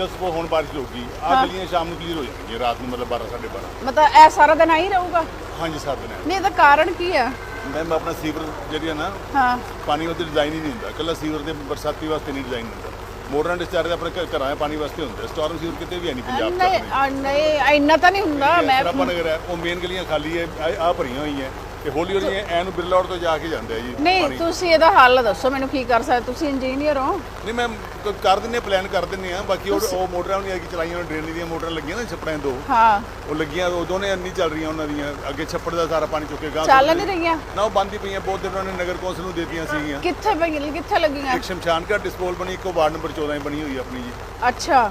ਜਸ ਉਹ ਹੁਣ ਬਾਰਿਸ਼ ਹੋਊਗੀ ਆ ਗਲੀਆਂ ਸ਼ਾਮ ਨੂੰ ਕਲੀਅਰ ਹੋ ਜਾਣਗੀਆਂ ਰਾਤ ਨੂੰ ਮਤਲਬ 12 12:30 ਮਤਲਬ ਇਹ ਸਾਰਾ ਦਿਨ ਆਈ ਰਹੂਗਾ? ਹਾਂਜੀ ਸਰ ਦਿਨ ਨਹੀਂ ਇਹਦਾ ਕਾਰਨ ਕੀ ਆ? ਮੈਮ ਆਪਣਾ ਸੀਵਰ ਜਿਹੜੀ ਹੈ ਨਾ ਹਾਂ। ਪਾਣੀ ਉਹਦੇ ਡਿਜ਼ਾਈਨ ਹੀ ਨਹੀਂ ਹੁੰਦਾ। ਕੱਲਾ ਸੀਵਰ ਦੇ ਬਰਸਾਤੀ ਵਾਸਤੇ ਨਹੀਂ ਡਿਜ਼ਾਈਨ ਹੁੰਦਾ। ਮੋਟਰਾਂ ਡਿਸਚਾਰਜ ਆਪਣੇ ਘ- ਘਰਾਂ ਦੇ ਪਾਣੀ ਵਾਸਤੇ ਹੁੰਦਾ। ਸਟਾਰਮ ਸੀਵਰ ਕਿਤੇ ਵੀ ਹੈ ਨਹੀਂ ਪੰਜਾਬ ਨਹੀਂ ਆ, ਨਹੀਂ ਇੰਨਾ ਤਾਂ ਨਹੀਂ ਹੁੰਦਾ ਮੈਂ ਸਰਾਪਾ ਨਗਰ ਹੈ ਉਹ ਮੇਨ ਗਲੀਆਂ ਖਾਲੀ ਹੈ ਆ ਭਰੀਆਂ ਹੋਈਆਂ। ਤੇ ਹੌਲੀ ਹੌਲੀ ਐ ਨੂੰ ਬਿਰਲਾ ਰੋਡ ਤੋਂ ਜਾ ਕੇ ਜਾਂਦੇ ਆ ਜੀ ਨਹੀਂ। ਤੁਸੀਂ ਇਹਦਾ ਹੱਲ ਦੱਸੋ ਮੈਨੂੰ ਕੀ ਕਰ ਸਕਦੇ? ਤੁਸੀਂ ਇੰਜੀਨੀਅਰ ਹੋ? ਨਹੀਂ ਮੈਂ ਕਰ ਦਿੰਨੇ ਪਲਾਨ ਕਰ ਦਿੰਨੇ ਆ ਬਾਕੀ ਉਹ ਉਹ ਮੋਟਰਾਂ ਨਹੀਂ ਆ ਕਿ ਚਲਾਈਆਂ ਡਰੇਨ ਦੀਆਂ ਮੋਟਰਾਂ ਲੱਗੀਆਂ ਨਾ ਛੱਪੜਾਂ ਦੋ। ਹਾਂ। ਉਹ ਲੱਗੀਆਂ ਉਹ ਦੋਨੇ ਨਹੀਂ ਚੱਲ ਰਹੀਆਂ ਉਹਨਾਂ ਦੀਆਂ। ਅੱਗੇ ਛੱਪੜ ਦਾ ਸਾਰਾ ਪਾਣੀ ਚੁੱਕੇ ਗਾਂ ਚੱਲ ਨਹੀਂ ਰਹੀਆਂ? ਨਾ ਉਹ ਬੰਦ ਪਈਆਂ ਬਹੁਤ ਦਿਨ ਉਹਨਾਂ ਨੇ ਨਗਰ ਕੌਂਸਲ ਨੂੰ ਦੇਤੀਆਂ ਸੀਗੀਆਂ। ਕਿੱਥੇ ਪਈ ਕਿੱਥੇ ਲੱਗੀਆਂ? ਇੱਕ ਸ਼ਮਸ਼ਾਨ ਘਾਟ ਡਿਸਪੋਲ ਬਣੀ ਇੱਕੋ ਵਾਰਡ ਨੰਬਰ 14 ਹੀ ਬਣੀ ਹੋਈ ਆਪਣੀ ਜੀ। ਅੱਛਾ।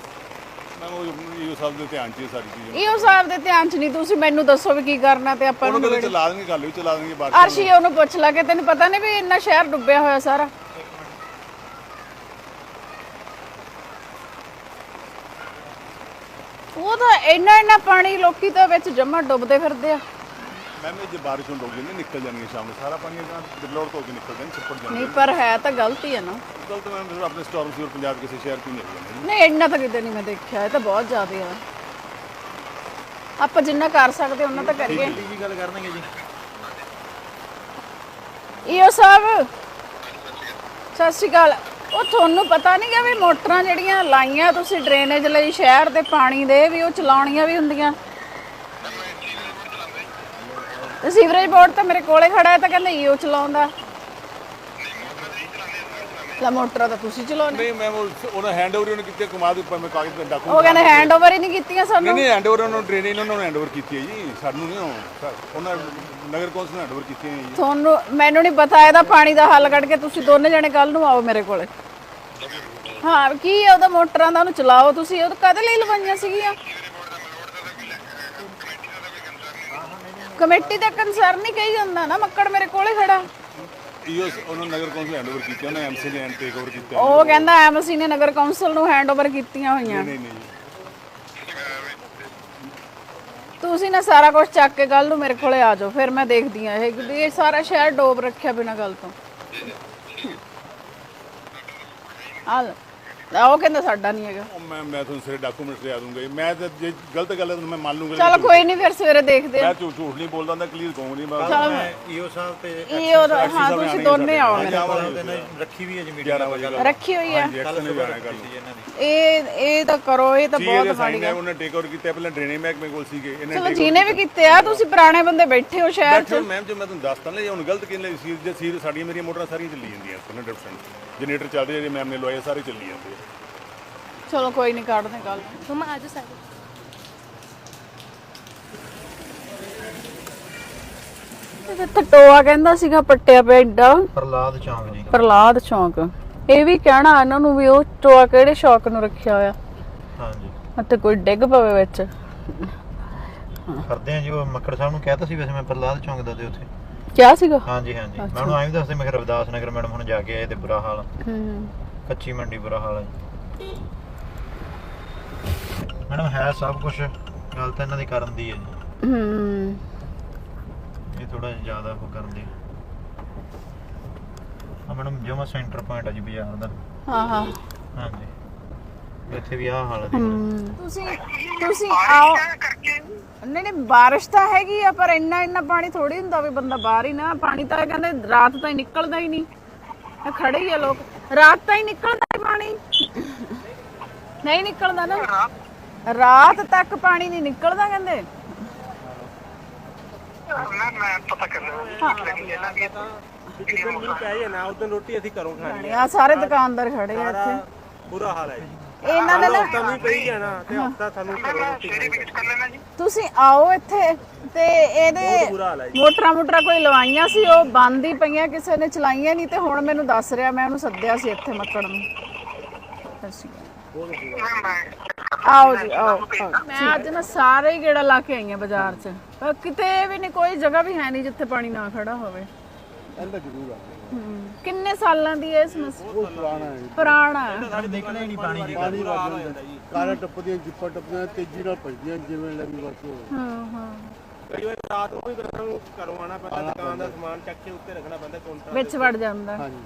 ਮੈਂ ਉਹ ਇਹ ਸਭ ਦੇ ਧਿਆਨ 'ਚ ਹੀ ਸਾਰੀ ਚੀਜ਼ਾਂ ਇਹੋ ਸਾਹਿਬ ਦੇ ਧਿਆਨ ਚ ਨਹੀਂ ਤੁਸੀਂ ਮੈਨੂੰ ਦੱਸੋ ਵੀ ਕੀ ਕਰਨਾ ਤੇ ਆਪਾਂ ਉਹਨਾਂ ਨੂੰ ਕੋਲ ਚਲਾ ਦੇਣਗੇ ਗੱਲ ਵੀ ਚਲਾ ਦੇਣਗੇ ਬਾਅਦ। ਅਰਸ਼ੀ ਉਹਨੂੰ ਪੁੱਛ ਲਾ ਕਿ ਤੈਨੂੰ ਪਤਾ ਨਹੀਂ ਵੀ ਇੰਨਾ ਸ਼ਹਿਰ ਡੁੱਬਿਆ ਹੋਇਆ ਸਾਰਾ। ਉਹ ਤਾਂ ਇੰਨਾ ਇੰਨਾ ਪਾਣੀ ਲੋਕੀ ਤਾਂ ਵਿੱਚ ਜਮਾ ਡੁੱਬਦੇ ਫਿਰਦੇ ਆ। ਮੈਂ ਜੇ ਬਾਰਿਸ਼ ਹੋਣ ਲੱਗ ਜਾਂਦੀ ਨਿਕਲ ਜਾਣਗੇ ਸ਼ਾਮ ਨੂੰ। ਸਾਰਾ ਪਾਣੀ ਬਿਰਲੋੜ ਤੋਂ ਹੋ ਕੇ ਨਿਕਲ ਜਾਣ ਛੱਪੜ ਜਾਂਦੇ ਨਹੀਂ ਪਰ ਹੈ ਤਾਂ ਗਲਤੀ ਹੈ ਨਾ। ਗਲਤ ਮੈਂ ਫਿਰ ਆਪਣੇ ਸਟਾਰਮ ਸੀਵਰ ਪੰਜਾਬ ਕਿਸੇ ਸ਼ਹਿਰ ਹੀ ਨਹੀਂ ਜਾਂਦੇ ਨਹੀਂ ਇੰਨਾ ਤਾਂ ਕਿਤੇ ਨਹੀਂ ਮੈਂ ਦੇਖਿਆ ਇਹ ਤਾਂ ਬਹੁਤ ਜ਼ਿਆਦਾ ਆ। ਆਪਾਂ ਜਿੰਨਾ ਕਰ ਸਕਦੇ ਉਹਨਾਂ ਤਾਂ ਕਰੀਏ। ਕੀ ਗੱਲ ਕਰਨਗੇ ਜੀ। ਈਓ ਸਾਹਿਬ ਸਤਿ ਸ਼੍ਰੀ ਅਕਾਲ। ਉਹ ਤੁਹਾਨੂੰ ਪਤਾ ਨਹੀਂ ਕਿ ਵੀ ਮੋਟਰਾਂ ਜਿਹੜੀਆਂ ਲਾਈਆਂ ਤੁਸੀਂ ਡਰੇਨੇਜ ਲਈ ਸ਼ਹਿਰ ਦੇ ਪਾਣੀ ਦੇ ਵੀ ਉਹ ਚਲਾਉਣੀਆਂ ਵੀ ਹੁੰਦੀਆਂ ਤੇ ਸੀਵਰੇਜ ਬੋਰਡ ਤਾਂ ਮੇਰੇ ਕੋਲੇ ਖੜਾ ਹੈ ਤਾਂ ਕਹਿੰਦੇ ਈਓ ਚਲਾਉਂਦਾ। ਲਾ ਮੋਟਰਾਂ ਤਾਂ ਤੁਸੀਂ ਚਲਾਉਣੇ। ਨਹੀਂ ਮੈਂ ਉਹ- ਉਹਨਾਂ ਹੈਂਡਓਵਰ ਉਹਨੇ ਕਿਤੇ ਕਮਾ ਦੇ ਉੱਪਰ ਮੈਂ ਕਾਗਜ਼ ਤੇ ਡਾਕੂ ਉਹ ਕਹਿੰਦੇ ਹੈਂਡਓਵਰ ਹੀ ਨਹੀਂ ਕੀਤੀਆਂ ਨਹੀਂ ਸਾਨੂੰ। ਨਹੀਂ ਹੈਂਡਓਵਰ ਉਹਨਾਂ ਨੂੰ ਟ੍ਰੇਨਿੰਗ ਉਹਨਾਂ ਨੂੰ ਹੈਂਡਓਵਰ ਕੀਤੀ ਹੈ ਜੀ ਸਾਨੂੰ ਨਹੀਂ ਉਹ- ਉਹਨਾਂ ਨਗਰ ਕੌਂਸਲ ਨੇ ਹੈਂਡਓਵਰ ਕੀਤੀ ਹੈ ਜੀ। ਤੁਹਾਨੂੰ ਮੈਨੂੰ ਨਹੀਂ ਪਤਾ ਇਹਦਾ ਪਾਣੀ ਦਾ ਹੱਲ ਕੱਢ ਕੇ ਤੁਸੀਂ ਦੋਨੇ ਜਣੇ ਕੱਲ ਨੂੰ ਆਓ ਮੇਰੇ ਕੋਲੇ। ਹਾਂ ਕੀ ਹੈ ਉਹਦਾ ਮੋਟਰਾਂ ਦਾ ਉਹਨੂੰ ਚਲਾਓ ਤੁਸੀਂ ਉਹ ਕਦੇ ਲਈ ਲਵਾਈਆਂ ਸੀਗੀਆਂ? ਕਮੇਟੀ ਦਾ ਕੰਸਰਨ ਹੀ ਕਹੀ ਜਾਂਦਾ ਨਾ ਮੱਕੜ ਮੇਰੇ ਕੋਲੇ ਖੜਾ। ਈਓ ਉਹਨਾਂ ਨੂੰ ਨਗਰ ਕੌਂਸਲ ਹੈਂਡਓਵਰ ਕੀਤੀ ਉਹਨਾਂ ਐਮਸੀ ਨੇ ਟੇਕ ਓਵਰ ਕੀਤਾ। ਉਹ ਕਹਿੰਦਾ ਐਮਸੀ ਨੇ ਨਗਰ ਕੌਂਸਲ ਨੂੰ ਹੈਂਡਓਵਰ ਕੀਤੀਆਂ ਹੋਈਆਂ। ਨਹੀਂ ਨਹੀਂ ਤੁਸੀਂ ਨਾ ਸਾਰਾ ਕੁਝ ਚੱਕ ਕੇ ਕੱਲ ਨੂੰ ਮੇਰੇ ਕੋਲੇ ਆ ਜਾਓ ਫਿਰ ਮੈਂ ਦੇਖਦੀ ਆ ਇਹ ਇਹ ਸਾਰਾ ਸ਼ਹਿਰ ਡੋਬ ਰੱਖਿਆ ਬਿਨਾਂ ਗੱਲ ਤੋਂ। ਆ। ਆ ਉਹ ਕਹਿੰਦਾ ਸਾਡਾ ਨਹੀਂ ਹੈਗਾ। ਉਹ ਮੈਂ ਮੈਂ ਤੁਹਾਨੂੰ ਸਾਰੇ ਡਾਕੂਮੈਂਟਸ ਲਿਆ ਦੂੰਗਾ ਜੀ। ਮੈਂ ਤਾਂ ਜੇ ਗਲਤ ਗੱਲ ਹੈ ਤਾਂ ਮੈਂ ਮੰਨ ਲੂੰਗਾ ਚਲ ਕੋਈ ਨਹੀਂ ਫਿਰ ਸਵੇਰੇ ਦੇਖਦੇ ਆ। ਮੈਂ ਝੂਠ ਝੂਠ ਨਹੀਂ ਬੋਲਦਾ ਤਾਂ ਕਲੀਅਰ ਕਹੂੰ ਨਹੀਂ ਮੈਂ ਮੈਂ ਈਓ ਸਾਹਿਬ ਤੇ ਇਹ ਹਾਂ ਤੁਸੀਂ ਦੋਨੇ ਆਓ ਮੇਰੇ ਸਾਹਿਬ ਤੇ ਨਾ ਰੱਖੀ ਵੀ ਹੈ ਜੀ ਮੀਟਿੰਗ 11 ਵਜੇ ਰੱਖੀ ਹੋਈ ਆ ਐਕਸ਼ਨ ਨੇ ਜਾਣਾ ਕਰ ਇਹਨਾਂ ਦੀ ਇਹ ਇਹ ਤਾਂ ਕਰੋ ਇਹ ਤਾਂ ਬਹੁਤ ਮਾੜੀ ਹੈ ਉਹਨੇ ਟੇਕ ਓਵਰ ਕੀਤਾ ਪਹਿਲਾਂ ਡਰੇਨੇਜ ਮਹਿਕਮੇ ਕੋਲ ਸੀਗੇ ਇਹਨੇ ਚਲੋ ਜਿਹਨੇ ਵੀ ਕੀਤੇ। ਆ ਤੁਸੀਂ ਪੁਰਾਣੇ ਬੰਦੇ ਬੈਠੇ ਹੋ ਸ਼ਹਿਰ 'ਚ। ਬੈਠੋ ਮੈਮ ਜੇ ਮੈਂ ਤੁਹਾਨੂੰ ਦੱਸਤਾ ਨਾ ਜੇ ਹੁਣ ਗਲਤ ਕਿਨ ਲਈ ਸੀ ਜੇ ਸੀ ਸਾਡੀਆਂ ਮੇਰੀਆਂ ਮੋਟਰਾਂ ਸਾਰੀਆਂ ਚੱਲੀ ਜਾਂਦੀਆਂ 100% ਜਨਰੇਟਰ ਚੱਲਦੇ ਜਿਹੜੇ ਮੈਮ ਨੇ ਲਵਾਏ ਸਾਰੇ ਚੱਲੀ ਜਾਂਦੇ ਆ। ਚਲੋ ਕੋਈ ਨਹੀਂ ਕੱਢਦੇ ਕੱਲ ਮਮਾ ਆਜੋ ਸਾਰੇ। ਇੱਥੇ ਟੋਆ ਕਹਿੰਦਾ ਸੀਗਾ ਪੱਟਿਆ ਪਿਆ ਏਡਾ। ਪ੍ਰਲਾਦ ਚੌਂਕ ਜੀ। ਪ੍ਰਲਾਦ ਚੌਂਕ। ਇਹ ਵੀ ਕਹਿਣਾ ਇਹਨਾਂ ਨੂੰ ਵੀ ਉਹ ਟੋਆ ਕਿਹੜੇ ਸ਼ੌਕ ਨੂੰ ਰੱਖਿਆ ਹੋਇਆ। ਹਾਂਜੀ। ਅਤੇ ਕੋਈ ਡਿੱਗ ਪਵੇ ਵਿੱਚ। ਕਰਦੇ ਆ ਜੀ ਉਹ ਮੱਕੜ ਸਾਹਿਬ ਨੂੰ ਕਹਿਤਾ ਸੀ ਵੈਸੇ ਮੈਂ ਪ੍ਰਲਾਦ ਚੌਂਕ ਦਾ ਤੇ ਉੱਥੇ। ਕਿਆ ਸੀਗਾ? ਹਾਂਜੀ ਹਾਂਜੀ। ਮੈਂ ਉਹਨੂੰ ਐਂ ਵੀ ਦੱਸਦੇ ਮੈਂ ਕਿਹਾ ਰਵਿਦਾਸ ਨਗਰ ਮੈਡਮ ਹੁਣ ਜਾ ਕੇ ਆਏ ਤੇ ਬੁਰਾ ਹਾਲ ਹੂੰ ਕੱਚੀ ਮੰਡੀ ਬੁਰਾ ਹਾਲ ਹੈ ਮੈਡਮ ਹੈ ਸਭ ਕੁਝ ਗੱਲ ਤਾਂ ਇਹਨਾਂ ਦੀ ਕਰਨ ਦੀ ਹੈ ਜੀ। ਹੂੰ। ਇਹ ਥੋੜਾ ਜ਼ਿਆਦਾ ਉਹ ਕਰਦੇ ਆ। ਮੈਡਮ ਜਮਾ ਸੈਂਟਰ ਪੁਆਇੰਟ ਆ ਜੀ ਬਾਜ਼ਾਰ ਦਾ। ਹਾਂ ਹਾਂ। ਹਾਂਜੀ। ਇੱਥੇ ਵੀ ਆਹ ਹਾਲ ਹੈ ਦੇਖ ਲਓ। ਤੁਸੀਂ ਤੁਸੀਂ ਆਓ। ਨਹੀਂ ਨਹੀਂ ਬਾਰਿਸ਼ ਤਾਂ ਹੈਗੀ ਆ ਪਰ ਇੰਨਾ ਇੰਨਾ ਪਾਣੀ ਥੋੜੀ ਹੁੰਦਾ ਵੀ ਬੰਦਾ ਬਾਹਰ ਹੀ ਨਾ ਪਾਣੀ ਤਾਂ ਇਹ ਕਹਿੰਦੇ ਰਾਤ ਤਾਂ ਹੀ ਨਿਕਲਦਾ ਹੀ ਨਹੀਂ। ਇਹ ਖੜੇ ਹੀ ਆ ਲੋਕ। ਰਾਤ ਤਾਂ ਹੀ ਨਿਕਲਦਾ ਹੀ ਪਾਣੀ। ਨਹੀਂ ਨਿਕਲਦਾ ਨਾ। ਰਾਤ ਤੱਕ ਪਾਣੀ ਨਹੀਂ ਨਿਕਲਦਾ ਕਹਿੰਦੇ। ਮੈਂ ਮੈਂ ਪਤਾ ਕਰ ਲਿਆ ਲੇਕਿਨ ਇਹਨਾਂ ਦੀ ਜਿੱਦਣ ਮੀਂਹ ਪੈ ਜਾਏ ਨਾ ਉਦੋਂ ਰੋਟੀ ਅਸੀਂ ਘਰੋਂ ਖਾਣੀ ਆ। ਸਾਰੇ ਦੁਕਾਨਦਾਰ ਖੜੇ ਆ ਇੱਥੇ। ਬੁਰਾ ਹਾਲ ਹੈ ਜੀ। ਇਹਨਾਂ ਦੇ ਨਾ ਤਾਂ ਮੀਂਹ ਪਈ ਜਾਣਾ ਤੇ ਹਫਤਾ ਸਾਨੂੰ ਸਵੇਰੇ ਵਿਜ਼ਿਟ ਕਰ ਲੈਣਾ ਜੀ। ਤੁਸੀਂ ਆਓ ਇੱਥੇ ਤੇ ਇਹਦੇ ਮੋਟਰਾਂ ਮੋਟਰਾਂ ਕੋਈ ਲਵਾਈਆਂ ਸੀ ਉਹ ਬੰਦ ਹੀ ਪਈਆਂ ਕਿਸੇ ਨੇ ਚਲਾਈਆਂ ਨਹੀਂ ਤੇ ਹੁਣ ਮੈਨੂੰ ਦੱਸ ਰਿਹਾ ਮੈਂ ਉਹਨੂੰ ਸੱਦਿਆ ਸੀ ਇੱਥੇ ਮੱਕੜ ਨੂੰ। ਸ਼੍ਰੀ ਆਓ ਜੀ ਆਓ ਆਓ। ਮੈਂ ਅੱਜ ਨਾ ਸਾਰੇ ਹੀ ਗੇੜਾ ਲਾ ਕੇ ਆਈ ਆ ਬਾਜ਼ਾਰ 'ਚ। ਪਰ ਕਿਤੇ ਵੀ ਨਹੀਂ ਕੋਈ ਜਗ੍ਹਾ ਵੀ ਹੈ ਨਹੀਂ ਜਿੱਥੇ ਪਾਣੀ ਨਾ ਖੜਾ ਹੋਵੇ। ਇਹਦਾ ਜ਼ਰੂਰ ਆ। ਹੂੰ। ਕਿੰਨੇ ਸਾਲਾਂ ਦੀ ਹੈ ਇਹ ਸਮੱਸਿਆ ਉਹ ਪੁਰਾਣਾ ਹੈ ਪੁਰਾਣਾ ਹੈ? ਨਿਕਲਿਆ ਹੀ ਨਹੀਂ ਪਾਣੀ ਜੀ। ਪਾਣੀ ਵੱਧ ਜਾਂਦਾ ਕਾਰਾਂ ਟੱਪਦੀਆਂ ਜਿੱਪਾਂ ਟੱਪਦੀਆਂ ਤੇਜ਼ੀ ਨਾਲ ਭਜਦੀਆਂ ਜਿਵੇਂ ਲੱਗੀ ਵਰਤੋਂ ਹੋਵੇ ਹਾਂ ਹਾਂ। ਕਈ ਵਾਰ ਰਾਤ ਨੂੰ ਵੀ ਘਰੋਂ ਆਣਾ ਪੈਂਦਾ ਦੁਕਾਨ ਦਾ ਸਮਾਨ ਚੱਕ ਕੇ ਉੱਤੇ ਰੱਖਣਾ ਪੈਂਦਾ ਕਾਊਂਟਰ ਵਿੱਚ ਵੜ ਜਾਂਦਾ। ਹਾਂਜੀ।